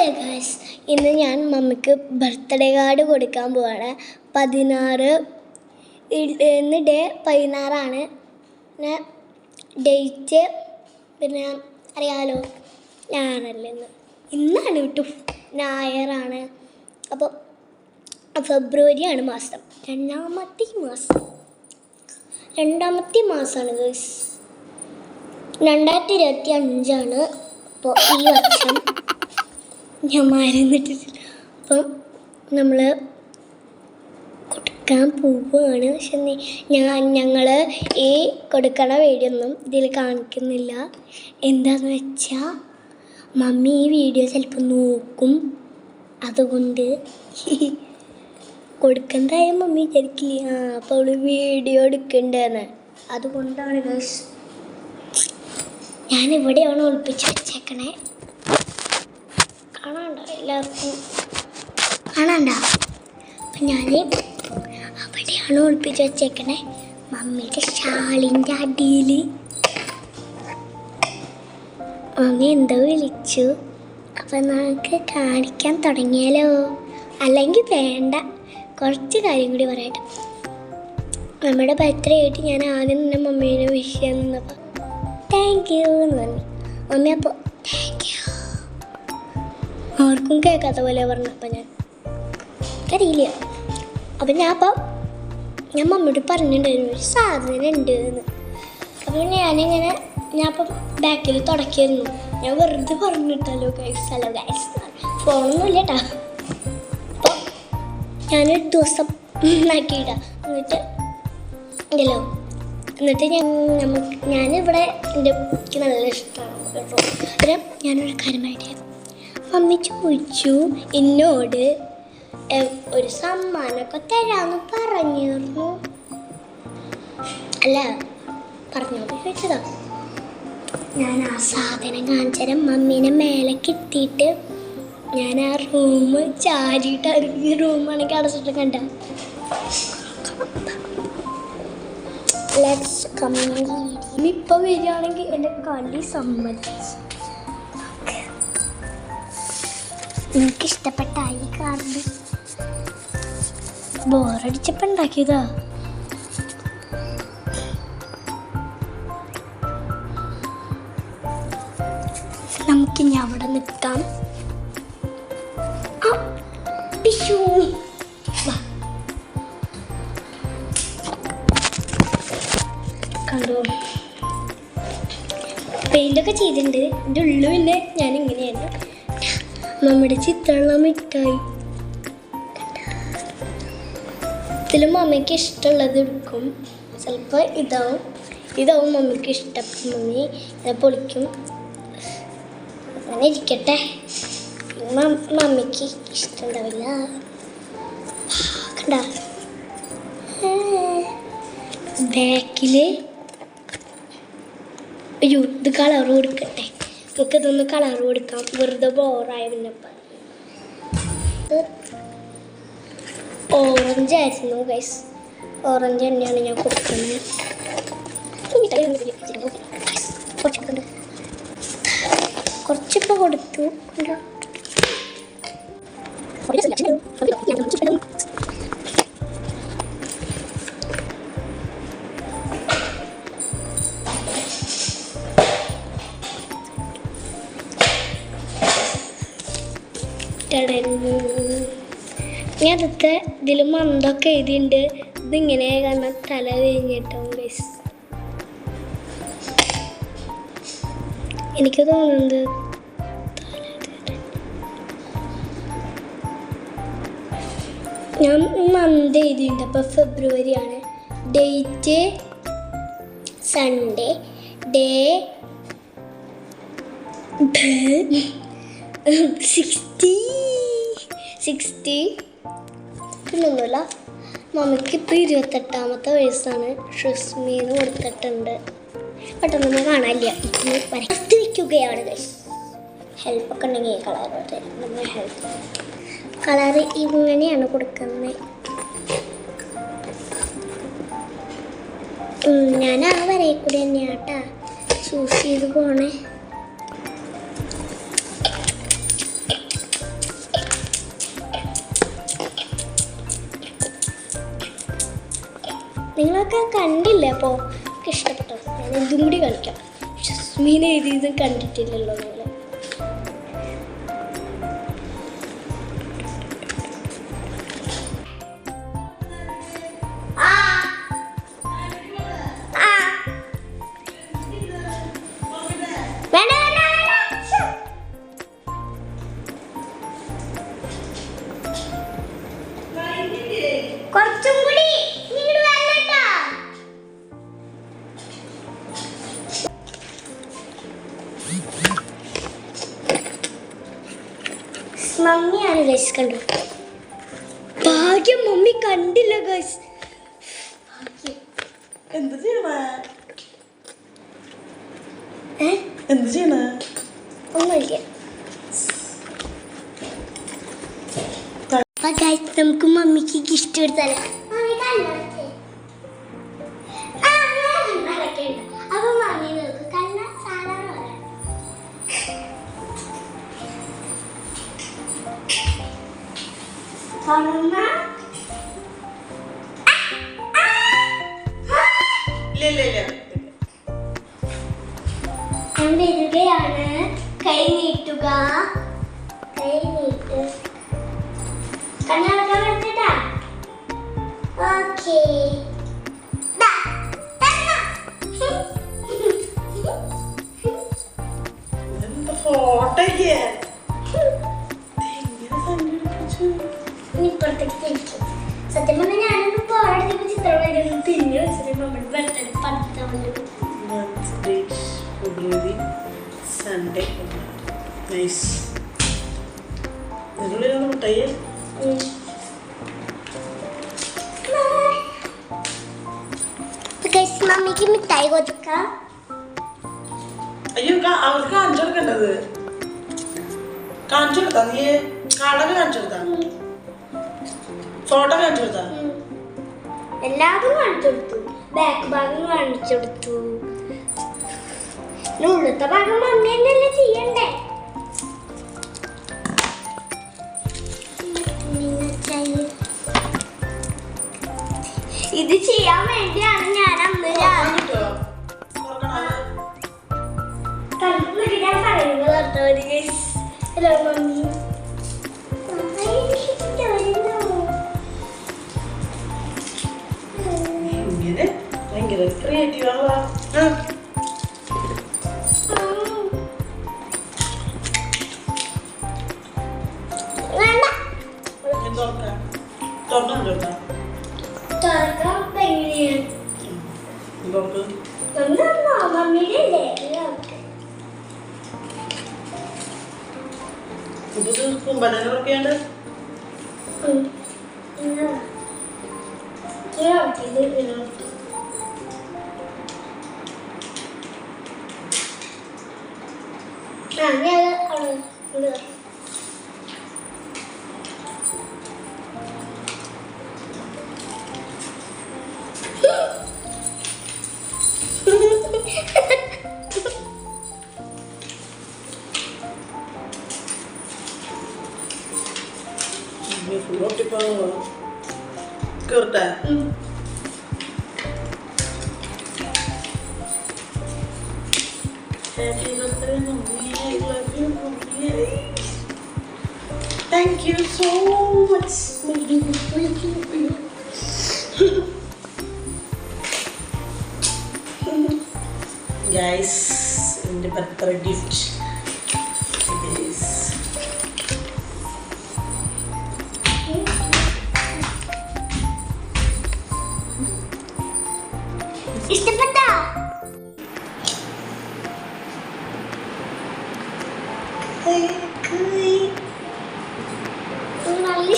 Hello guys ഇന്ന് ഞാൻ മമ്മിക്ക് ബർത്ത്ഡേ കാർഡ് കൊടുക്കാൻ പോവാണ്. പതിനാറ് ഇന്ന് ഡേ പതിനാറാണ്. പിന്നെ ഡേറ്റ് പിന്നെ അറിയാലോ? ഞാനല്ലേ ഇന്ന്. ഇന്നാണ് കിട്ടും ഞായറാണ്. അപ്പോൾ ഫെബ്രുവരിയാണ് മാസം. രണ്ടാമത്തെ മാസം. രണ്ടാമത്തെ മാസമാണ് ഗൈസ് രണ്ടായിരത്തി ഇരുപത്തി അഞ്ചാണ് അപ്പോൾ ഈ വർഷം ഞാൻ മരുന്നിട്ടിട്ടില്ല അപ്പം നമ്മൾ കൊടുക്കാൻ പോവുകയാണ്. പക്ഷെ ഞാൻ ഞങ്ങൾ ഈ കൊടുക്കണ വീഡിയോ ഒന്നും ഇതിൽ കാണിക്കുന്നില്ല. എന്താന്ന് വെച്ചാൽ മമ്മി ഈ വീഡിയോ ചിലപ്പോൾ നോക്കും. അതുകൊണ്ട് കൊടുക്കണ്ടായ മമ്മി വിചാരിക്കില്ല? ആ അപ്പോൾ അവൾ വീഡിയോ എടുക്കണ്ടെന്ന്. അതുകൊണ്ടാണ് ഞാൻ ഇവിടെയാണ് ഒളിപ്പിച്ച് വെച്ചേക്കണേ. കാണാണ്ട എല്ലാവർക്കും കാണാണ്ട അപ്പം ഞാൻ അവിടെയാണ് ഒളിപ്പിച്ച് വെച്ചേക്കണേ. മമ്മിയുടെ ഷാളിന്റെ അടിയിൽ മമ്മി എന്തോ വിളിച്ചു. അപ്പം നമുക്ക് കാണിക്കാൻ തുടങ്ങിയാലോ? അല്ലെങ്കിൽ വേണ്ട. കുറച്ച് കാര്യം കൂടി പറയട്ടെ. നമ്മുടെ ബർത്ത്ഡേ ആയിട്ട് ഞാൻ ആദ്യം തന്നെ മമ്മീനെ വിഷ് ചെയ്യാൻ താങ്ക് യു എന്ന് പറഞ്ഞു. മമ്മി അപ്പോൾ താങ്ക് ആർക്കും കേൾക്കാത്ത പോലെ പറഞ്ഞപ്പോൾ ഞാൻ. അറിയില്ല അപ്പം ഞാൻ അപ്പം ഞാൻ മമ്മിയോട് പറഞ്ഞിട്ടുണ്ടായിരുന്നു ഒരു സാധനം ഉണ്ട് എന്ന്. അപ്പോൾ ഞാനിങ്ങനെ ഞാൻ അപ്പം ബാക്കിൽ തുടക്കിയിരുന്നു. ഞാൻ വെറുതെ പറഞ്ഞിട്ടല്ലോ ഗൈസ് ഹലോ ഗൈസ് ഫോണൊന്നും ഇല്ല കേട്ടാ അപ്പോൾ ഞാനൊരു ദിവസം ആക്കിയിട്ടാ എന്നിട്ട് ഇല്ലല്ലോ എന്നിട്ട് ഞാൻ ഞാനിവിടെ എന്റെ എനിക്ക് നല്ല ഇഷ്ടമാണ് കേട്ടോ പിന്നെ ഞാനൊരു കാര്യമായിട്ട് മമ്മി ചോദിച്ചു എന്നോട് ഒരു സമ്മാനമൊക്കെ തരാമെന്ന് പറഞ്ഞിരുന്നു. അല്ല പറഞ്ഞു ചോദിച്ചതാ. ഞാൻ ആ സാധനം കാണിച്ചാലും മമ്മീനെ മേലെ കിട്ടിയിട്ട് ഞാൻ ആ റൂം ചാരിയിട്ട് അറിഞ്ഞ റൂമാണെങ്കിൽ അടച്ചിട്ട് കണ്ട. ലെറ്റ്സ് ഇപ്പൊ വരികയാണെങ്കിൽ എന്റെ കളി സമ്മതിച്ചു. എനിക്ക് ഇഷ്ടപ്പെട്ട ഈ കാർഡ്. ബോറടിച്ചപ്പോൾ ഉണ്ടാക്കിയതാ. നമുക്കിനി അവിടെ നിൽക്കാം. കണ്ടോ? പെയിന്റൊക്കെ ചെയ്തിട്ടുണ്ട്. എന്റെ ഉള്ളു പിന്നെ ഞാൻ ഇങ്ങനെയാണ് നമ്മുടെ ചിത്രമുള്ള മിഠായി. ഇതിലും അമ്മയ്ക്ക് ഇഷ്ടമുള്ളത് എടുക്കും. ചിലപ്പോൾ ഇതാവും. ഇതാവും മമ്മിക്ക് ഇഷ്ടം. മമ്മി ഇതാ പൊളിക്കും. അങ്ങനെ ഇരിക്കട്ടെ. മമ്മിക്ക് ഇഷ്ടമുണ്ടാവില്ല. കണ്ട? ബാക്കിൽ അയ്യോ ഇത് കളർ കൊടുക്കട്ടെ. നമുക്ക് ഇതൊന്ന് കളർ കൊടുക്കാം. വെറുതെ ബോറായ പിന്നപ്പം ഓറഞ്ച് ആയിരുന്നു ഗൈസ് ഓറഞ്ച് തന്നെയാണ് ഞാൻ കൊടുക്കുന്നത്. കുറച്ചിപ്പോൾ കൊടുത്തു. കണ്ടോ? ടടൻ. ഞാൻ അടുത്ത ഇതിൽ മന്തൊക്കെ എഴുതിയിട്ടുണ്ട്. ഇതിങ്ങനെ കാരണം തല കഴിഞ്ഞിട്ടാവും ഗൈസ് എനിക്ക് തോന്നുന്നത് ഞാൻ മന്ത് എഴുതിയിട്ടുണ്ട്. അപ്പോൾ ഫെബ്രുവരി ആണ് date Sunday day sixty sixty. പിന്നൊന്നുമില്ല. മമ്മിക്ക് ഇപ്പം ഇരുപത്തെട്ടാമത്തെ വയസ്സാണ്. ഷസ്മീന്ന് കൊടുത്തിട്ടുണ്ട്. പെട്ടെന്നൊന്നും കാണാനില്ല. ഇന്ന് പരത്തി വയ്ക്കുകയാണ് ഹെൽപ്പൊക്കെ ഉണ്ടെങ്കിൽ കളർ നമ്മൾ ഹെൽപ്പ് കളർ ഇങ്ങനെയാണ് കൊടുക്കുന്നത്. ഞാൻ ആ വരയിൽ കൂടി തന്നെയാട്ടാ. ചൂസ് ചെയ്ത് പോണേ. നിങ്ങളൊക്കെ കണ്ടില്ല അപ്പോൾ ഇഷ്ടപ്പെട്ടു. ഞാൻ ഇതും കൂടി കളിക്കാം. ജസ്മീൻ എഴുതിയതും കണ്ടിട്ടില്ലല്ലോ നിങ്ങൾ മമ്മിയാണ് ഗൈസ് കണ്ടു? ഭാഗ്യം മമ്മി കണ്ടില്ല ഗൈസ് എന്ത് ചെയ്യണേ? ഏ? എന്ത് ചെയ്യണേ? ഒന്നുമില്ല. അപ്പൊ ഗൈസ് നമുക്ക് മമ്മിക്ക് ഗിഫ്റ്റ് കൊടുത്താലോ? ഞാൻ വരികയാണ് കൈ നീട്ടുക. കൈ നീട്ട്. കണ്ണടക്കാൻ പറ്റട്ടാ ഓക്കേ. ഫോട്ടോ ഇല്ലേ? നൈസ് നിങ്ങളിരുന്ന് മുട്ടയ്യ മമ്മിക്ക് മിഠായി കൊടുക്കാം. അയ്യോ അവർക്ക് കാണിച്ചു കൊടുക്കേണ്ടത്? കാണിച്ചു കൊടുത്താ നീ? കാർഡൊക്കെ കാണിച്ചു കൊടുത്താ? ഫോട്ടോ കാണിച്ചു കൊടുത്താ? എല്ലാതും കാണിച്ചു കൊടുത്തു. ബാക്ക് ഭാഗം കാണിച്ചു കൊടുത്തു. ഉള്ളത്തെ ഭാഗം മമ്മി തന്നെയല്ലേ ചെയ്യണ്ടേ? ഇത് ചെയ്യാൻ വേണ്ടിയാണ് ഞാൻ അന്ന് രാവിലെ ഞാൻ പറയുന്നത് ഭയങ്കര ക്രിയേറ്റീവ് ആണല്ലോ. ആ. വേണ്ട. ഞാൻ തുറക്കാം. തുറന്നു കൊടുക്കാം തുറക്കാൻ എങ്ങനെയാണ് തുറക്ക് ഒന്നോ മമ്മിയുടെ അല്ലേ ഇത്. ഫുൾ ഒട്ടിപ്പാണോ കേറട്ടെ ഉം. Happy birthday, mommy. I love you, mommy. Thank you so much. Guys, എന്റെ ബർത്ത്ഡേ ഗിഫ്റ്റ്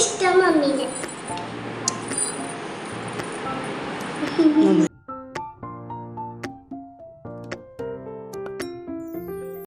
ഇഷ്ടം മമ്മീനെ